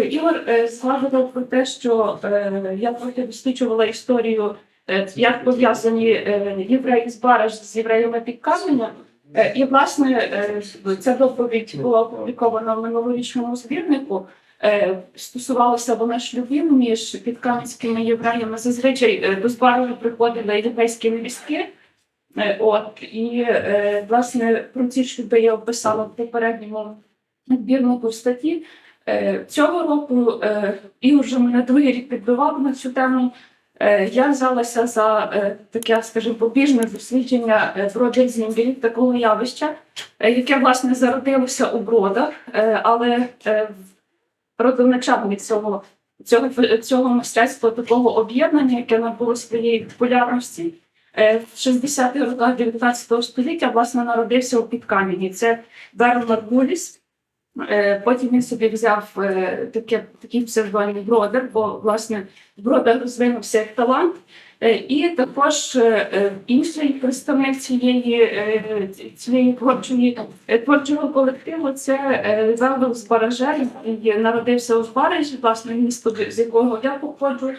Ігор е, згадував про те, що е, я трохи досліджувала історію, е, як пов'язані євреї з Бараж з євреями під Каменем. І, власне, ця доповідь була опублікована в минулорічному збірнику. Стосувалося вона шлюбів між підкам'янськими євреями. Зазвичай до Збаража приходили єврейські невістки. Е, От і власне про ці шлюби я описала в попередньому збірнику в статті. Е, Цього року е, Ігор вже мене другий рік підбивав на цю тему. Е, Я взялася за таке, скажімо, побіжне дослідження е, бродизмів, такого явища, яке власне зародилося у бродах, але родоначальник цього, цього, цього мистецтва такого об'єднання, яке набуло своєї популярності. В 60-х роках 19 століття власне народився у Підкам'яні. Це Берл Маргуліс. Е, Потім він собі взяв е, таке, такий псевдонім Бродер, бо власне Бродер розвинувся як талант. Е, І також інший представник цієї, цієї творчої творчого колективу це е, Велвел з Баражер, який народився у Збаражі, власне, місто, з якого я походжу.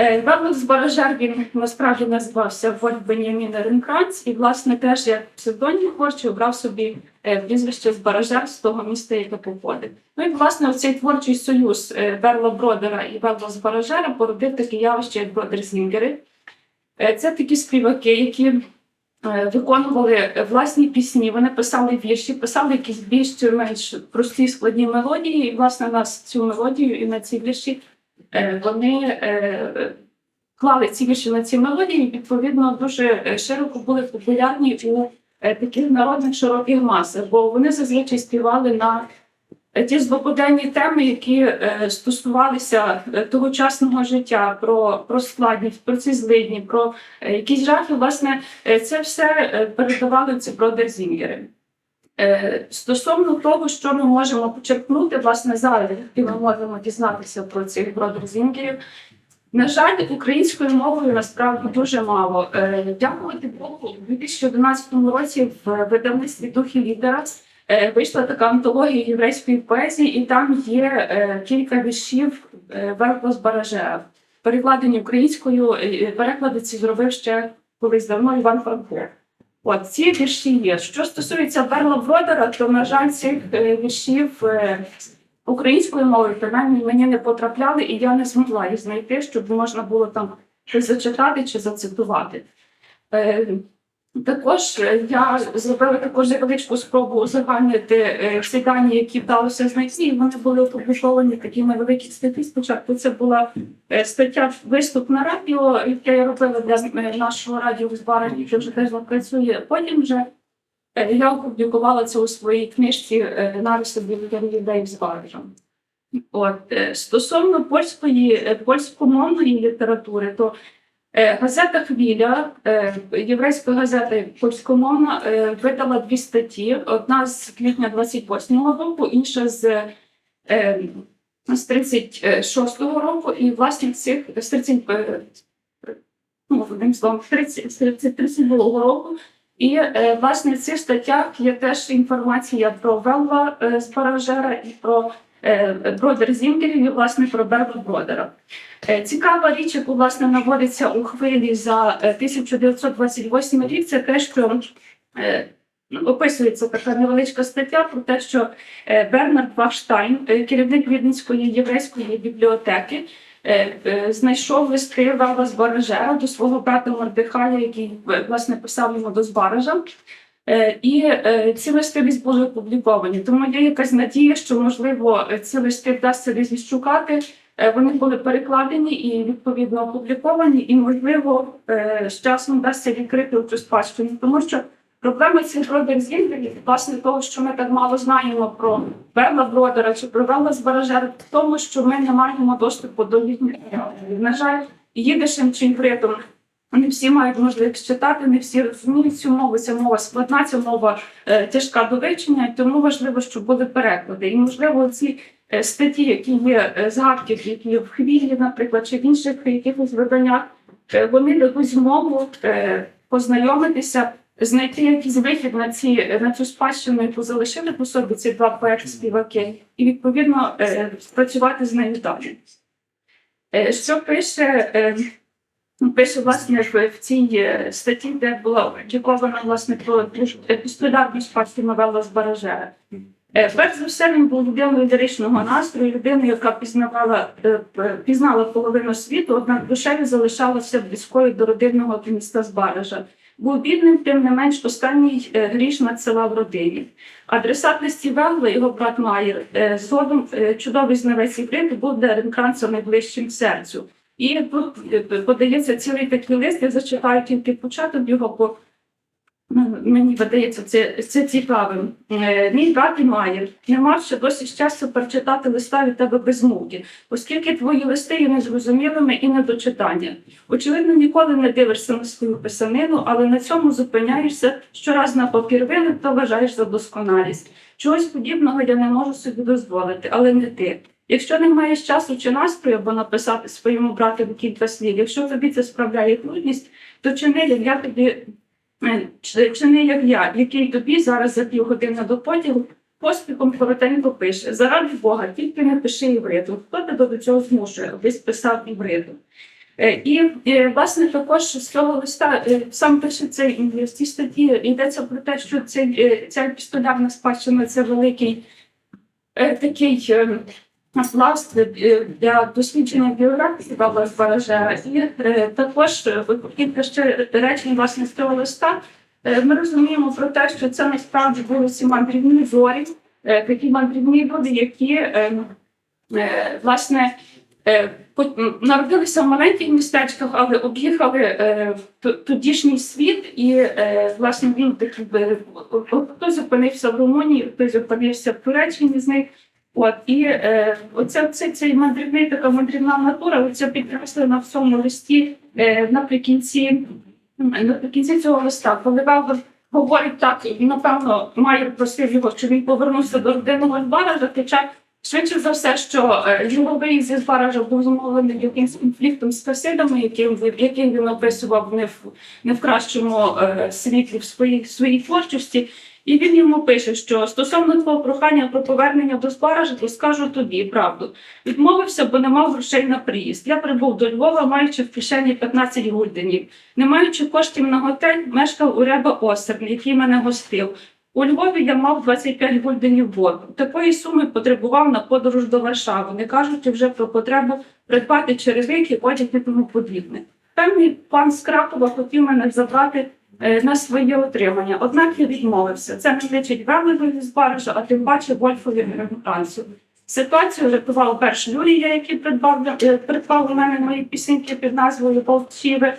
Е, Велвел з Баражер він насправді називався Вольф Бенямін Ренкранц, і власне теж як псевдонім творчий обрав собі е, прізвище з Баражер з того міста, яке походить. Ну і власне цей творчий союз е, Берла Бродера і Берла Баражера породив таке явище, як бродерзінгери. Е, Це такі співаки, які е, виконували е, власні пісні, вони писали вірші, писали якісь більш чи менш прості складні мелодії. І власне на цю мелодію і на ці вірші е, вони е, клали ці вірші на ці мелодії, відповідно дуже е, широко були популярні у е, таких народних широких масах, бо вони зазвичай співали на е, ті злободенні теми, які е, стосувалися е, тогочасного життя, про, про складність, про ці злидні, про е, якісь жахи. Власне, е, це все е, передавали ці бродерзінгери. Е, Стосовно того, що ми можемо почерпнути, власне, зараз, і ми можемо дізнатися про цих бродерзінгерів, на жаль, українською мовою насправді дуже мало. Е, Дякувати Богу, у 2011 році в видавництві духі лідера е, вийшла така антологія єврейської поезії, і там є кілька віршів е, Верхла. Перекладені українською, переклади ці зробив ще колись давно Іван Франко. От ці вірші є. Що стосується Берла Бродера, то на жаль, цих е, віршів е, українською мовою принаймні мені не потрапляли, і я не змогла їх знайти, щоб можна було там щось зачитати чи зацитувати. Також е, я зробила також невеличку спробу узагальнити е, всі дані, які вдалося знайти, і вони були опубліковані такі невеликі статті. Спочатку це була е, стаття виступ на радіо, яке я робила для нашого радіо збарання, яке вже теж працює. Потім вже я опублікувала це у своїй книжці нариси для людей з Баражем. От стосовно польської польськомовної літератури, то газета Хвіля, е, єврейська газета польськомовна, е, видала дві статті: одна з квітня 28-го року, інша з, е, з 36-го року, і власне цих з 30, е, ну, одним словом, 32-го року. І е, власне в цих статтях є теж інформація про Велва е, з Паражера і про е, Бродер Зінгерів, і власне про Берла Бродера. Е, Цікава річ, яку власне наводиться у хвилі за е, 1928 рік, це те, що е, описується така невеличка стаття про те, що е, Бернард Вахштайн, е, керівник Віденської єврейської бібліотеки, е, е, знайшов листи Велва з Баражера до свого брата Мордихая, який е, власне писав йому до Збаража. Е, І е, ці листи десь були опубліковані. Тому є якась надія, що можливо е, ці листи вдасться десь відшукати. Вони були перекладені і відповідно опубліковані, і можливо з часом вдасться відкрити цю спадщину, тому що проблема цих бродер зінгерів, власне, того, що ми так мало знаємо про Берла Бродера чи про Велла з Баражера, в тому, що ми не маємо доступу до їхніх. На жаль, їдишем чи івритом не всі мають можливість читати, не всі розуміють цю мову. Ця мова складна, ця мова е, тяжка до вивчення, тому важливо, щоб були переклади. І можливо, ці е, статті, які є е, згадки, які є в хвілі, наприклад, чи в інших якихось виданнях, вони дадуть змогу познайомитися знайти якийсь вихід на ці на цю спадщину, яку залишили по собі ці два поети співаки, і відповідно працювати з нею далі. Що пише, пише власне в, в цій е, статті, де була опублікована власне про спадщину Велла з Баражера. Е, Перш за все, він був людиною ліричного настрою, людиною, яка пізнавала, е, пізнала половину світу, однак душею залишалася близькою до родинного міста Збаража. Був бідним, тим не менш, останній гріш надсилав родині. Адресат листів Велла, його брат Майер, згодом чудовий знавець івриту, був для Ренкранца найближчим серцю. І тут е, подається цілий такий лист, я зачитаю тільки початок його, бо Ну, Мені видається це, це цікавим. Е, Мій брат і Майер не мав ще досі щастя прочитати листа від тебе без муки, оскільки твої листи є незрозумілими і недочитання. Очевидно, ніколи не дивишся на свою писанину, але на цьому зупиняєшся щораз на папір вилив, то вважаєш за досконалість. Чогось подібного я не можу собі дозволити, але не ти. Якщо не маєш часу чи настрою, або написати своєму братові кілька слів, якщо тобі це справляє трудність, то чини, як я тобі Е, чи, чи як я, який тобі зараз за півгодини до потягу поспіхом коротенько пише: заради Бога, тільки не пиши івриту. Хто тебе до цього змушує, аби писав івриту? Е, І, е, власне також з цього листа сам пише цей в цій статті йдеться про те, що цей, ця епістолярна спадщина це великий такий е, пласт е, для дослідження біографії Павла Збаража. І е, також е, кілька ще речень власне з цього листа. Е, Ми розуміємо про те, що це насправді були ці мандрівні зорі, е, такі мандрівні люди, які е, е, власне е, народилися в маленьких містечках, але об'їхали е, тодішній світ, і е, власне він такий хтось опинився в Румунії, хтось опинився в Туреччині з них. От і е, оце, оце цей мандрівний така мандрівна натура, оце підкреслена в цьому листі е, наприкінці, наприкінці цього листа, коли Велбер говорить так, і, напевно, має просив його, щоб він повернувся до родинного Збаража, хоча швидше за все, що е, його виїзд зі Збаража був зумовлений якимсь конфліктом з хасидами, яким, яким він описував не в, не в кращому е, світлі в своїй, своїй творчості. І він йому пише, що стосовно твого прохання про повернення до то скажу тобі правду. Відмовився, бо не мав грошей на приїзд. Я прибув до Львова, маючи в кишені 15 гульденів. Не маючи коштів на готель, мешкав у Реба Осерн, який мене гостив. У Львові я мав 25 гульденів боргу. Такої суми потребував на подорож до Варшави, не кажучи вже про потребу придбати черевики, одяг і тому подібне. Певний пан з хотів мене забрати на своє отримання, однак я відмовився. Це не личить Верлеві з Баража, а тим паче Вольфові Францію. Ситуацію рятував перш Юрія, який придбав, е, придбав у мене мої пісеньки під назвою Болтчіве.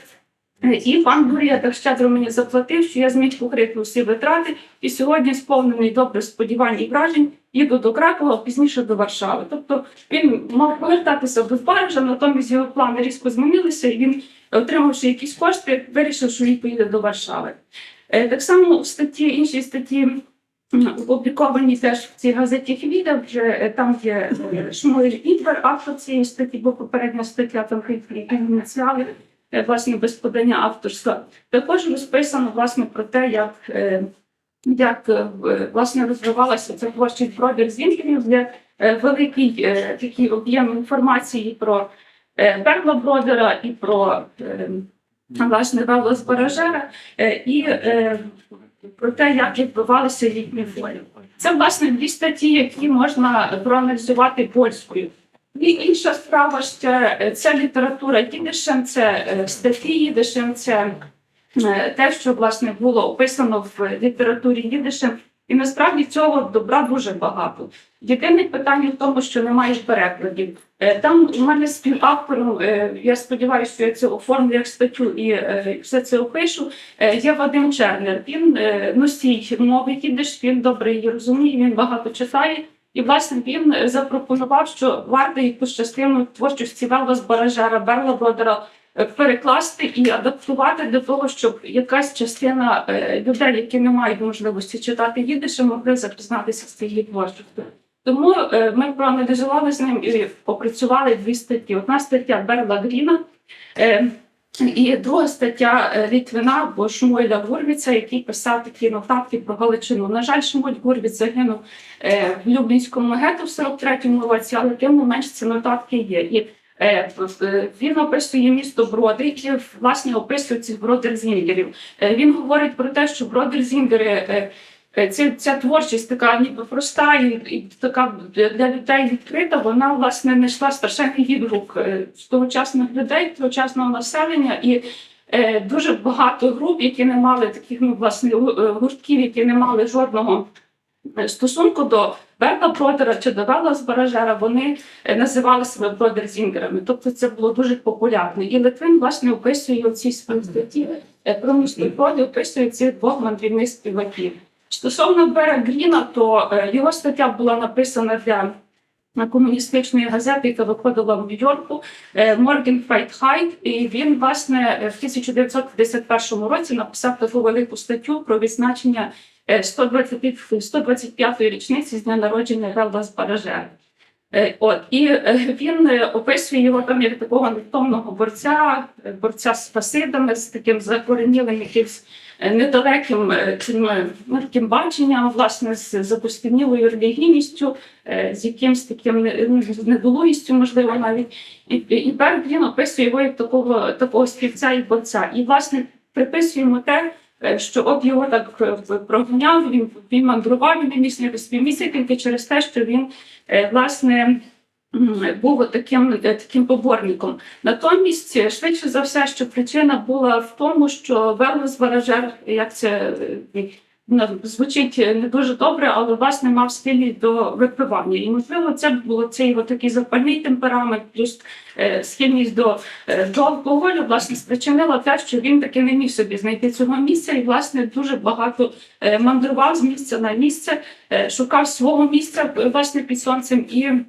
Е, І пан Юрія так щедро мені заплатив, що я зміг покрити усі витрати, і сьогодні, сповнений добрих сподівань і вражень, їду до Кракова, а пізніше до Варшави. Тобто він мав повертатися до Парижа, натомість його плани різко змінилися, і він, отримавши якісь кошти, вирішив, що він поїде до Варшави. Е, Так само у статті, іншій статті опубліковані теж в цій газеті Хвіда, вже е, там є Шмуель Ідвер, автор цієї статті, бо попередня стаття там ініціали, власне, без подання авторства. Також розписано власне про те, як, е, як е, власне розвивалася ця творчість Бродер з Вінкелів, є е, великий е, такий об'єм інформації про е, Берла Бродера і про е, власне Велла з Баражера, е, і е, про те, як відбувалися їхні волі. Це власне дві статті, які можна проаналізувати польською. І інша справа ще е, це література їдишем, це е, статті їдишем, це е, те, що власне було описано в літературі їдишем. І насправді цього добра дуже багато. Єдине питання в тому, що немає перекладів. Е, Там у мене співавтором, е, я сподіваюся, що я це оформлю як статтю і е, все це опишу. е, Є Вадим Чернер. Він е, носій мови їдиш, він добре її розуміє, він багато читає. І власне він запропонував, що варто якусь частину творчості Велла з Баражера, Берла Бродера е, перекласти і адаптувати для того, щоб якась частина е, людей, які не мають можливості читати їдише, могли запізнатися з цією творчістю. Тому е, ми проаналізували з ним і опрацювали дві статті. Одна стаття Берла Гріна. І друга стаття е, Літвина або Шмуеля Гурвіца, який писав такі нотатки про Галичину. На жаль, Шмуль Гурвіц загинув е, в Люблінському гетто в 43-му році, але тим не менш ці нотатки є. І е, він описує місто Броди, які власне описують цих бродерзінгерів. Він говорить про те, що бродерзінгери. Е, Ця, ця творчість така ніби проста і, і така для людей відкрита, вона власне знайшла страшенний відгук е, з тогочасних людей, тогочасного населення і е, дуже багато груп, які не мали таких ну, власне е, гуртків, які не мали жодного стосунку до Берта Бродера чи до Вела Збаражера, вони називали себе бродерзінгерами. Тобто це було дуже популярно. І Литвин власне описує у цій своїй статті про місто Броди, описує цих двох мандрівних співаків. Стосовно Бера Гріна, то е, його стаття була написана для е, комуністичної газети, яка виходила в Нью-Йорку, Морген Файтхайт. І він, власне, е, в 1951 році написав таку велику статтю про відзначення е, 120 125-ї річниці з дня народження Гелда Збаражера. Е, От і е, він е, описує його там як такого невтомного борця, борця з фасидами, з таким закоренілим якимсь недалеким цим таким баченням, власне, з запустинілою релігійністю, з якимсь таким ну, недолугістю, можливо, навіть. І, і Берг він описує його як такого, такого співця і борця. І, власне, приписуємо те, що от його так е, прогоняв, він, він мандрував, він міг знайти собі місце тільки через те, що він е, власне був таким, е, таким поборником. Натомість, е, швидше за все, що причина була в тому, що Велес Баражер, як це е, звучить не дуже добре, але власне мав схильність до випивання. І можливо, це було цей його такий запальний темперамент, плюс е, схильність до, е, до алкоголю, власне, спричинила те, що він таки не міг собі знайти цього місця, і власне дуже багато е, мандрував з місця на місце, е, шукав свого місця е, власне під сонцем і е,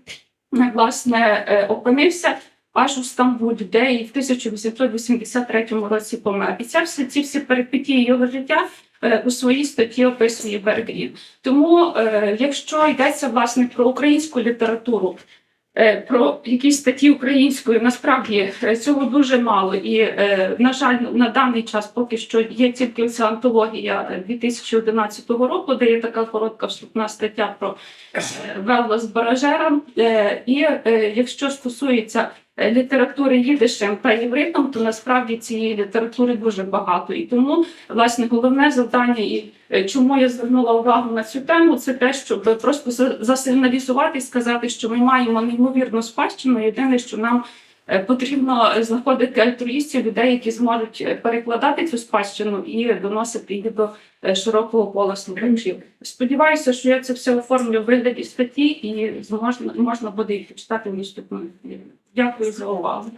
власне е, опинився. Аж у Стамбулі, де і в 1883 році помер. І це всі ці всі перипетії його життя е, у своїй статті описує Бергрін. Тому, е, якщо йдеться власне про українську літературу, е, про якісь статті українською, насправді е, цього дуже мало. І, е, на жаль, на даний час поки що є тільки ця антологія е, 2011 року, де є така коротка вступна стаття про е, Велла з Баражером. Е, І е, якщо стосується е, літератури їдишем та євритом, то насправді цієї літератури дуже багато. І тому, власне, головне завдання, і е, чому я звернула увагу на цю тему, це те, щоб просто засигналізувати і сказати, що ми маємо неймовірну спадщину. Єдине, що нам е, потрібно знаходити альтруїстів, людей, які зможуть е, перекладати цю спадщину і доносити її до е, широкого кола слухачів. Сподіваюся, що я це все оформлю в вигляді статті і можна можна буде їх в наступному. Дякую за увагу.